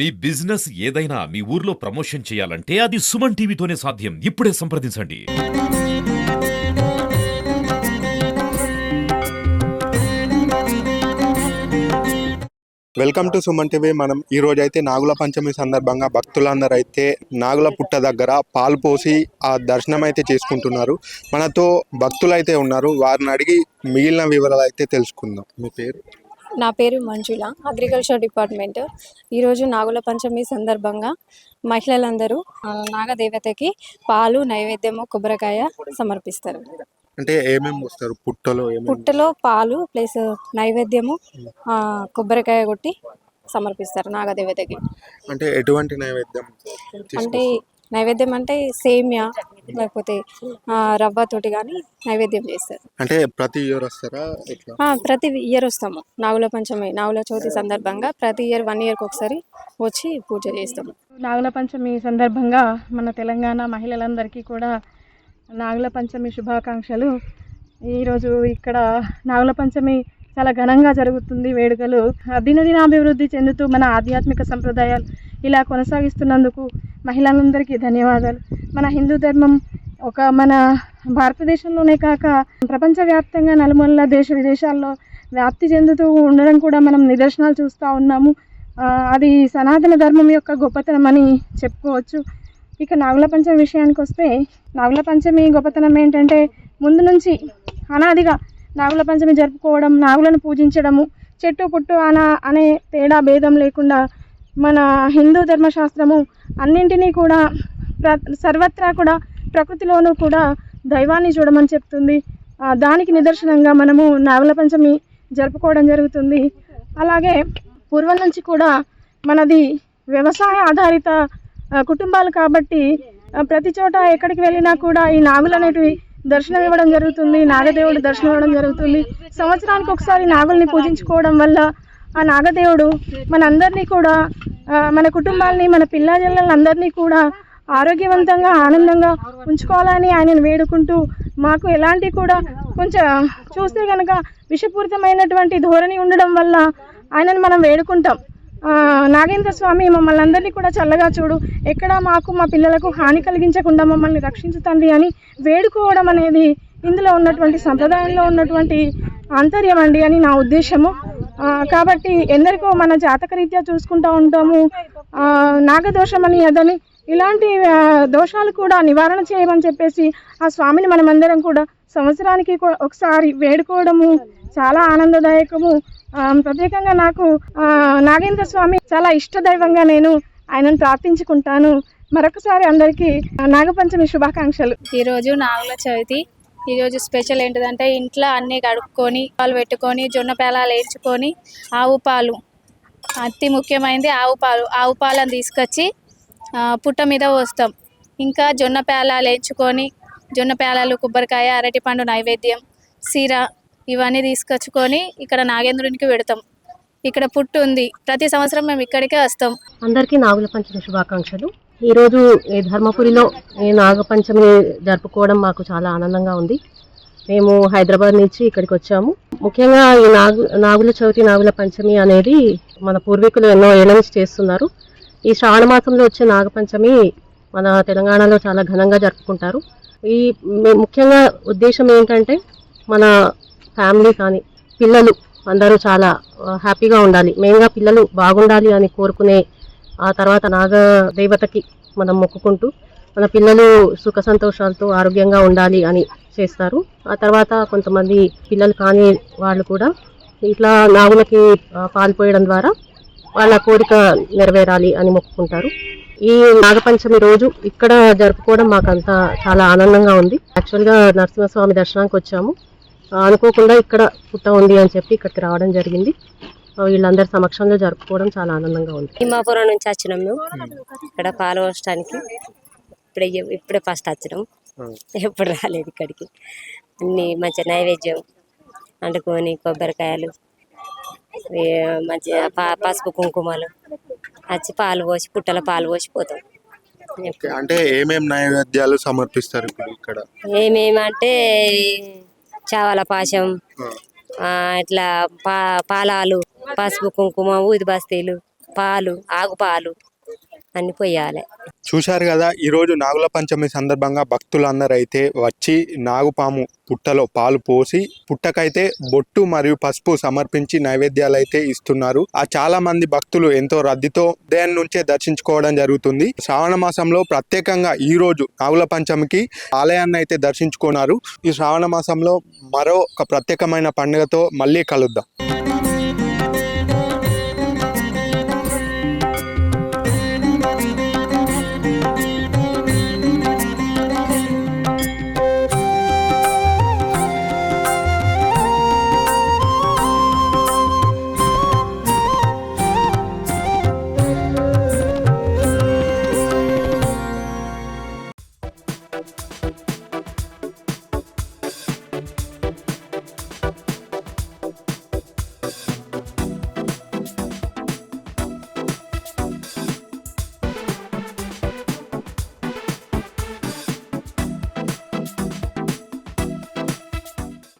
మీ business ఏదైనా మీ ఊర్లో promotion చేయాలంటే అది సుమన్ టీవీతోనే సాధ్యం. ఇప్పుడే సంప్రదించండి. Welcome to Suman TV. మనం ఈ రోజు అయితే నాగుల పంచమి సందర్భంగా భక్తులందరూ అయితే నాగుల పుట్ట దగ్గర పాలు పోసి ఆ దర్శనం అయితే చేసుకుంటున్నారు. మనతో భక్తులు అయితే ఉన్నారు. వారిని అడిగి మిగిలిన వివరాలు అయితే తెలుసుకుందాం. మీ పేరు? నా పేరు మంజుల అగ్రికల్చర్ డిపార్ట్మెంట్ ఈరోజు నాగుల పంచమి సందర్భంగా మహిళలందరూ నాగదేవతకి పాలు నైవేద్యము కొబ్బరికాయ సమర్పిస్తారు. అంటే ఏమేమి వస్తారు పుట్టలో పుట్టలో పాలు ప్లస్ నైవేద్యము కొబ్బరికాయ కొట్టి సమర్పిస్తారు నాగదేవతకి. అంటే ఎటువంటి నైవేద్యం అంటే నైవేద్యం అంటే సేమియా లేకపోతే ఆ, రవ్వతోటి కానీ నైవేద్యం చేస్తారు. అంటే ప్రతి ఇయర్ వస్తారా ప్రతి ఇయర్ వస్తాము. నాగుల పంచమి నాగుల చవితి సందర్భంగా ప్రతి ఇయర్ వన్ ఇయర్కి ఒకసారి వచ్చి పూజ చేస్తాము. నాగుల పంచమి సందర్భంగా మన తెలంగాణ మహిళలందరికీ కూడా నాగుల పంచమి శుభాకాంక్షలు. ఈరోజు ఇక్కడ నాగుల పంచమి చాలా ఘనంగా జరుగుతుంది వేడుకలు. దినదినాభివృద్ధి చెందుతూ మన ఆధ్యాత్మిక సంప్రదాయాలు ఇలా కొనసాగిస్తున్నందుకు మహిళలందరికీ ధన్యవాదాలు. మన హిందూ ధర్మం ఒక మన భారతదేశంలోనే కాక ప్రపంచవ్యాప్తంగా నలుమూలల దేశ విదేశాల్లో వ్యాప్తి చెందుతూ ఉండడం కూడా మనం నిదర్శనాలు చూస్తూ ఉన్నాము. అది సనాతన ధర్మం యొక్క గొప్పతనం అని చెప్పుకోవచ్చు. ఇక నాగుల పంచమి విషయానికి వస్తే నాగుల పంచమి గొప్పతనం ఏంటంటే ముందు నుంచి అనాదిగా నాగుల పంచమి జరుపుకోవడం నాగులను పూజించడము చెట్టు పుట్టు అన అనే తేడా భేదం లేకుండా మన హిందూ ధర్మశాస్త్రము అన్నింటినీ కూడా సర్వత్రా కూడా ప్రకృతిలోనూ కూడా దైవాన్ని చూడమని చెప్తుంది. దానికి నిదర్శనంగా మనము నాగుల పంచమి జరుపుకోవడం జరుగుతుంది. అలాగే పూర్వం నుంచి కూడా మనది వ్యవసాయ ఆధారిత కుటుంబాలు కాబట్టి ప్రతి చోట ఎక్కడికి వెళ్ళినా కూడా ఈ నాగులు అనేటివి దర్శనం ఇవ్వడం జరుగుతుంది నాగదేవుడు దర్శనం ఇవ్వడం జరుగుతుంది. సంవత్సరానికి ఒకసారి నాగుల్ని పూజించుకోవడం వల్ల ఆ నాగదేవుడు మనందరినీ కూడా మన కుటుంబాలని మన పిల్లజల్లలందరినీ కూడా ఆరోగ్యవంతంగా ఆనందంగా ఉంచుకోవాలని ఆయనను వేడుకుంటూ మాకు ఎలాంటి కూడా కొంచెం చూస్తే కనుక విషపూరితమైనటువంటి ధోరణి ఉండడం వల్ల ఆయనను మనం వేడుకుంటాం. నాగేంద్ర స్వామి మమ్మల్ని అందరినీ కూడా చల్లగా చూడు. ఎక్కడ మాకు మా పిల్లలకు హాని కలిగించకుండా మమ్మల్ని రక్షించు తండ్రి అని వేడుకోవడం అనేది ఇందులో ఉన్నటువంటి సంప్రదాయంలో ఉన్నటువంటి ఆంతర్యం అండి అని నా ఉద్దేశము. కాబట్టి ఎందరికో మన జాతకరీత్యా చూసుకుంటూ ఉంటాము. నాగదోషం అని అదని ఇలాంటి దోషాలు కూడా నివారణ చేయమని చెప్పేసి ఆ స్వామిని మనమందరం కూడా సంవత్సరానికి ఒకసారి వేడుకోవడము చాలా ఆనందదాయకము. ప్రత్యేకంగా నాకు నాగేంద్ర స్వామి చాలా ఇష్టదైవంగా నేను ఆయనను ప్రార్థించుకుంటాను. మరొకసారి అందరికీ నాగపంచమి శుభాకాంక్షలు. ఈరోజు నాగుల చవితి. ఈరోజు స్పెషల్ ఏంటిదంటే ఇంట్లో అన్నీ కడుక్కొని పాలు పెట్టుకొని జొన్న పేలాలు వేయించుకొని ఆవు పాలు. అతి ముఖ్యమైనది ఆవు పాలు. ఆవు పాలను తీసుకొచ్చి పుట్ట మీద పోస్తాం. ఇంకా జొన్న పేలాలు వేయించుకొని జొన్న పేలాలు కొబ్బరికాయ అరటిపండు నైవేద్యం సీర ఇవన్నీ తీసుకొచ్చుకొని ఇక్కడ నాగేంద్రునికి పెడతాం. ఇక్కడ పుట్టు ఉంది. ప్రతి సంవత్సరం మేము ఇక్కడికే వస్తాం. అందరికీ నాగుల పంచమి శుభాకాంక్షలు. ఈరోజు ఈ ధర్మపురిలో ఈ నాగపంచమి జరుపుకోవడం మాకు చాలా ఆనందంగా ఉంది. మేము హైదరాబాద్ నుంచి ఇక్కడికి వచ్చాము. ముఖ్యంగా ఈ నాగు నాగుల చవితి నాగుల పంచమి అనేది మన పూర్వీకులు ఎన్నో ఏళ్ళ నుంచి చేస్తున్నారు. ఈ శ్రావణ మాసంలో వచ్చే నాగపంచమి మన తెలంగాణలో చాలా ఘనంగా జరుపుకుంటారు. ఈ ముఖ్యంగా ఉద్దేశం ఏంటంటే మన ఫ్యామిలీ కానీ పిల్లలు అందరూ చాలా హ్యాపీగా ఉండాలి. మెయిన్గా పిల్లలు బాగుండాలి అని కోరుకునే ఆ తర్వాత నాగ దేవతకి మనం మొక్కుకుంటూ మన పిల్లలు సుఖ సంతోషాలతో ఆరోగ్యంగా ఉండాలి అని చేస్తారు. ఆ తర్వాత కొంతమంది పిల్లలు కాని వాళ్ళు కూడా ఇట్లా నాగులకి పాల్పోయడం పాలు పోయడం ద్వారా వాళ్ళ కోరిక నెరవేరాలి అని మొక్కుకుంటారు. ఈ నాగపంచమి రోజు ఇక్కడ జరుపుకోవడం మాకంతా చాలా ఆనందంగా ఉంది. యాక్చువల్గా నరసింహస్వామి దర్శనానికి వచ్చాము. అనుకోకుండా ఇక్కడ పుట్ట ఉంది అని చెప్పి ఇక్కడికి రావడం జరిగింది. వీళ్ళందరి సమక్షంలో జరుపుకోవడం చాలా ఆనందంగా ఉంది. తిమ్మాపురం నుంచి వచ్చినాం మేము. ఇక్కడ పాలు పోసడానికి. ఇప్పుడే ఇప్పుడే ఫస్ట్ వచ్చినాం. ఎప్పుడు రాలేదు ఇక్కడికి. అన్ని మంచి నైవేద్యం వండుకొని కొబ్బరికాయలు. మంచిగా పా పసుపు కుంకుమలు వచ్చి పాలు పోసి పుట్టల పాలు పోసి పోతాం. అంటే ఏమేం నైవేద్యాలు సమర్పిస్తారు ఇక్కడ? ఏమేమంటే చావల పాశం ఇట్లా పా పాలాలు పసుపు కుంకుమ ఊది బస్తీలు పాలు ఆగుపాలు. అన్ని పోయాలి. చూశారు కదా ఈరోజు నాగుల పంచమి సందర్భంగా భక్తులందరూ అయితే వచ్చి నాగుపాము పుట్టలో పాలు పోసి పుట్టకైతే బొట్టు మరియు పసుపు సమర్పించి నైవేద్యాలు అయితే ఇస్తున్నారు. ఆ చాలా మంది భక్తులు ఎంతో రద్దీతో ఉదయం నుంచే దర్శించుకోవడం జరుగుతుంది. శ్రావణ మాసంలో ప్రత్యేకంగా ఈ రోజు నాగుల పంచమికి ఆలయాన్ని అయితే దర్శించుకున్నారు. ఈ శ్రావణ మాసంలో మరో ఒక ప్రత్యేకమైన పండుగతో మళ్ళీ కలుద్దాం.